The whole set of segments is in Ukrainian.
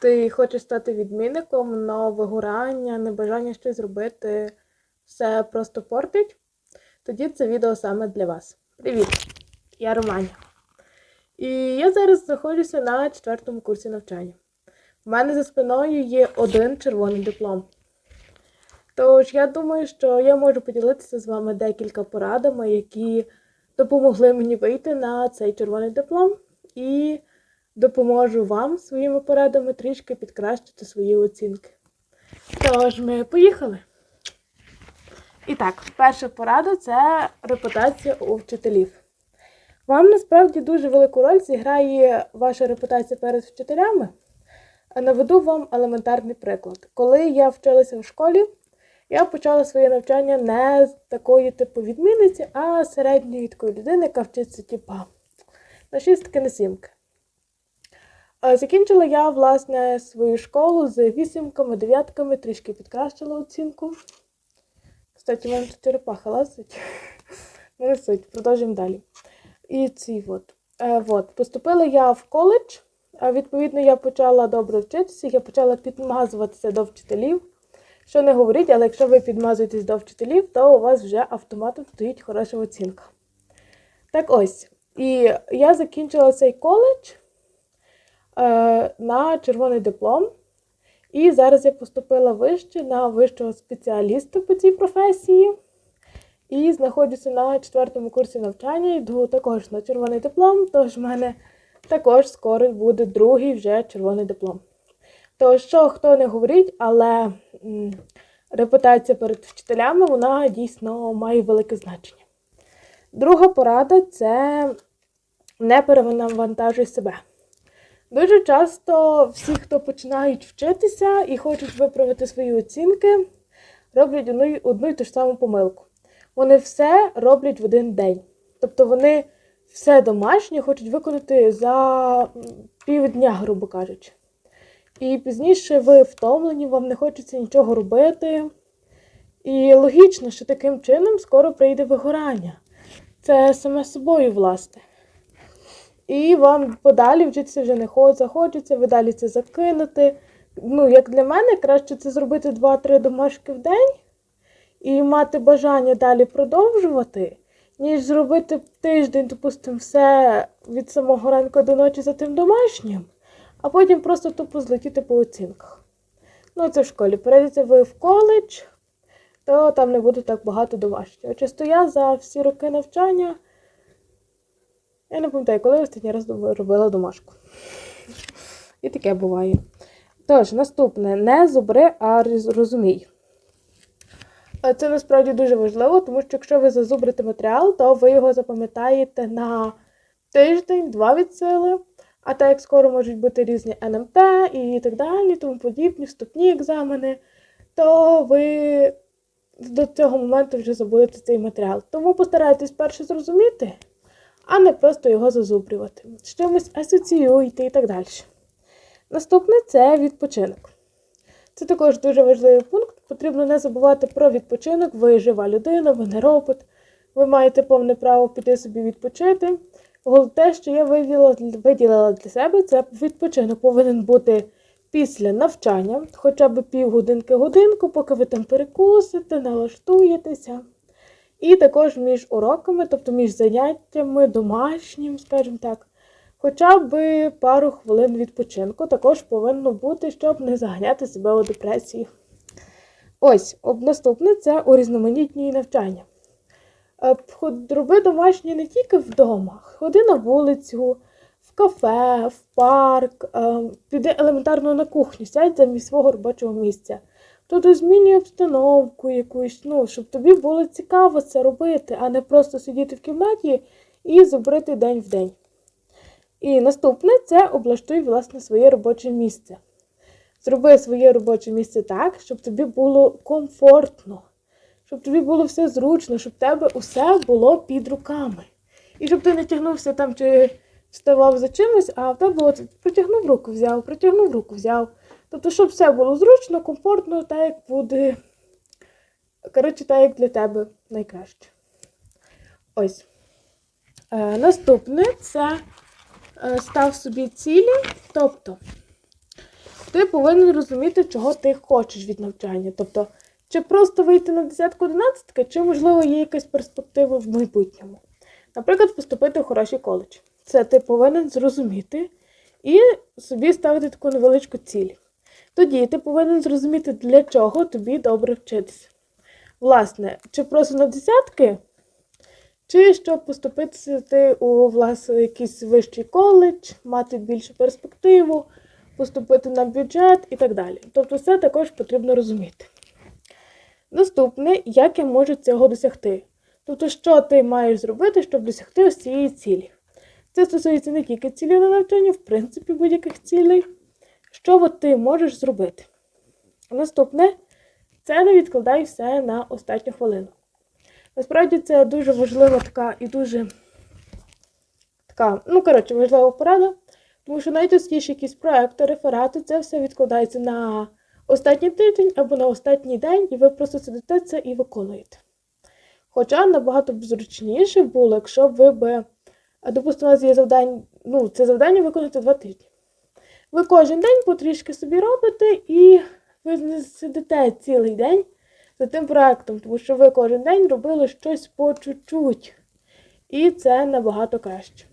ти хочеш стати відмінником, але вигорання, небажання щось зробити, все просто портить, тоді це відео саме для вас. Привіт! Я Романя. І я зараз знаходжуся на четвертому курсі навчання. У мене за спиною є один червоний диплом. Тож я думаю, що я можу поділитися з вами декілька порадами, які допомогли мені вийти на цей червоний диплом, і допоможу вам своїми порадами трішки підкращити свої оцінки. Тож ми поїхали. І так, перша порада це репутація у вчителів. Вам насправді дуже велику роль зіграє ваша репутація перед вчителями. Наведу вам елементарний приклад. Коли я вчилася в школі, я почала своє навчання не з такої типу відмінниці, а середньої такої людини, яка вчиться типа на шістки на сімки. Е, Закінчила я, власне, свою школу з вісімками, дев'ятками, трішки підкращила оцінку. Кстати, у мене тут черепаха лазить. Не суть, продовжуємо далі. І ці от. Е, от. Поступила я в коледж. Відповідно, я почала добре вчитися, я почала підмазуватися до вчителів. Що не говоріть, але якщо ви підмазуєтесь до вчителів, то у вас вже автоматом стоїть хороша оцінка. Так ось. І я закінчила цей коледж е, на червоний диплом. І зараз я поступила вище на вищого спеціаліста по цій професії. І знаходжуся на четвертому курсі навчання, йду також на червоний диплом, тож в мене також скоро буде другий вже червоний диплом. То що хто не говорить, але м, репутація перед вчителями вона дійсно має велике значення. Друга порада це не перевантажуй себе. Дуже часто всі, хто починають вчитися і хочуть виправити свої оцінки, роблять одну, одну й ту ж саму помилку. Вони все роблять в один день. Тобто вони все домашнє хочуть виконати за півдня, грубо кажучи. І пізніше ви втомлені, вам не хочеться нічого робити. І логічно, що таким чином скоро прийде вигорання. Це саме собою, власне. І вам подалі вчитися вже не захочеться, ви далі це закинете. Ну, як для мене, краще це зробити 2-3 домашки в день і мати бажання далі продовжувати, ніж зробити тиждень, допустимо, все від самого ранку до ночі за тим домашнім, а потім просто тупо злетіти по оцінках. Ну, це в школі. Перейдете ви в коледж, то там не буде так багато домашнього. Чисто я за всі роки навчання. Я не пам'ятаю, коли останній раз робила домашку. І таке буває. Тож, наступне, не зубри, а розумій. Е, Це насправді дуже важливо, тому що якщо ви зазубрите матеріал, то ви його запам'ятаєте на тиждень, два від сили. А так як скоро можуть бути різні НМТ і так далі, тому подібні, вступні екзамени, то ви до цього моменту вже забудете цей матеріал. Тому постарайтесь перше зрозуміти, а не просто його зазубрювати. З чимось асоціюйте і так далі. Наступне це відпочинок. Це також дуже важливий пункт. Потрібно не забувати про відпочинок. Ви жива людина, ви не робот. Ви маєте повне право піти собі відпочити. Те, що я виділила, виділила для себе, це відпочинок повинен бути після навчання, хоча б півгодинки-годинку, поки ви там перекусите, налаштуєтеся. І також між уроками, тобто між заняттями, домашнім, скажімо так, хоча б пару хвилин відпочинку також повинно бути, щоб не заганяти себе у депресію. Ось, наступне це урізноманітні навчання. Е, Роби домашнє не тільки вдома, ходи на вулицю, в кафе, в парк, е, піди елементарно на кухню, сядь замість свого робочого місця. Тобто змінюй обстановку якусь, ну, щоб тобі було цікаво це робити, а не просто сидіти в кімнаті і зубрити день в день. І наступне це облаштуй власне своє робоче місце. Зроби своє робоче місце так, щоб тобі було комфортно, щоб тобі було все зручно, щоб тебе усе було під руками. І щоб ти не тягнувся там чи вставав за чимось, а в тебе от протягнув руку, взяв, протягнув руку, взяв. Тобто, щоб все було зручно, комфортно, так як буде. Коротше, так як для тебе найкраще. Ось. Е, наступне це е, став собі цілі. Тобто, ти повинен розуміти, чого ти хочеш від навчання. Тобто, чи просто вийти на десятку одинадцятки, чи, можливо, є якась перспектива в майбутньому. Наприклад, поступити в хороший коледж. Це ти повинен зрозуміти і собі ставити таку невеличку ціль. Тоді ти повинен зрозуміти, для чого тобі добре вчитися. Власне, чи просто на десятки, чи щоб поступити у власне якийсь вищий коледж, мати більшу перспективу, поступити на бюджет і так далі. Тобто, все також потрібно розуміти. Наступне, як я можу цього досягти. Тобто, що ти маєш зробити, щоб досягти ось цієї цілі. Це стосується не тільки цілі на навчання, в принципі, будь-яких цілей. Що от ти можеш зробити? Наступне це не відкладай все на останню хвилину. Насправді це дуже важлива така і дуже така, ну, коротше, важлива порада, тому що найчастіше якісь проекти, реферати, це все відкладається на останній тиждень або на останній день, і ви просто сидите це і виконуєте. Хоча набагато б зручніше було, якщо б ви би, допустимо, у вас є завдання, ну, це завдання виконати два тижні. Ви кожен день потрішки собі робите, і ви не сидите цілий день за тим проектом, тому що ви кожен день робили щось по чуть-чуть. І це набагато краще.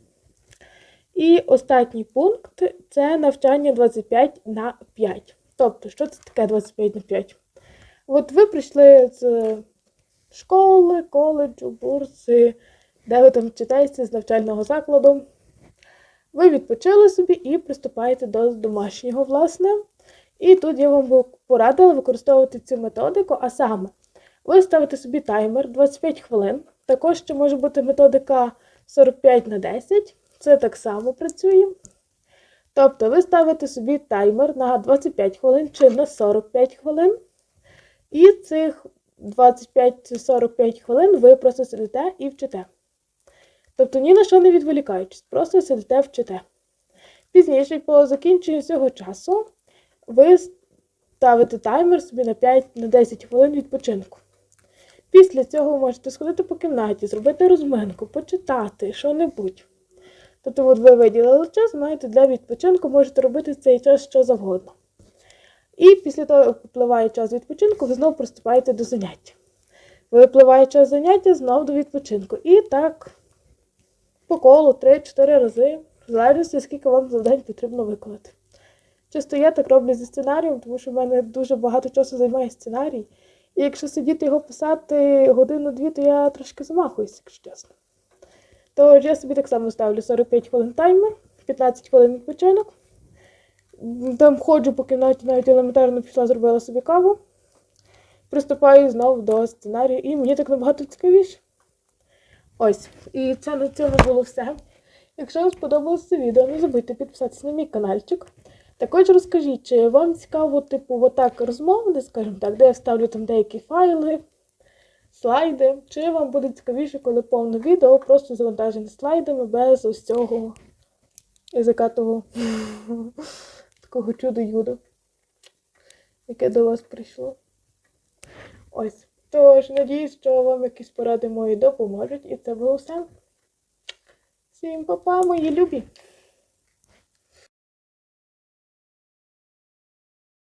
І останній пункт це навчання 25 на 5. Тобто, що це таке 25 на 5? От ви прийшли з школи, коледжу, бурси, де ви там вчитаєте з навчального закладу. Ви відпочили собі і приступаєте до домашнього, власне. І тут я вам порадила використовувати цю методику, а саме, ви ставите собі таймер 25 хвилин. Також ще може бути методика 45 на 10. Це так само працює. Тобто ви ставите собі таймер на 25 хвилин чи на 45 хвилин. І цих 25-45 хвилин ви просто сидите і вчите. Тобто ні на що не відволікаючись, просто сидите вчите. Пізніше, по закінченню цього часу, ви ставите таймер собі на 5-10 хвилин відпочинку. Після цього можете сходити по кімнаті, зробити розминку, почитати, що-небудь. Тобто, от ви виділили час, знаєте, для відпочинку можете робити цей час що завгодно. І після того, як випливає час відпочинку, ви знову приступаєте до заняття. Випливає час заняття знову до відпочинку. І так по колу 3-4 рази, в залежності, скільки вам завдань потрібно виконати. Часто я так роблю зі сценарієм, тому що в мене дуже багато часу займає сценарій. І якщо сидіти його писати годину-дві, то я трошки замахуюся, якщо чесно. Тож я собі так само ставлю 45 хвилин таймер, 15 хвилин відпочинок. Там ходжу по кімнаті, навіть елементарно пішла, зробила собі каву. Приступаю знову до сценарію, і мені так набагато цікавіше. Ось, і це на цьому було все. Якщо вам сподобалося це відео, не забудьте підписатися на мій каналчик. Також розкажіть, чи вам цікаво, типу, отак розмовне, скажімо так, де я ставлю там деякі файли, слайди, чи вам буде цікавіше, коли повне відео просто завантажене слайдами без ось цього язика того такого чудо-юдо, яке до вас прийшло. Ось. Тож, надіюсь, що вам якісь поради мої допоможуть, і це було все. Всім па-па, мої любі!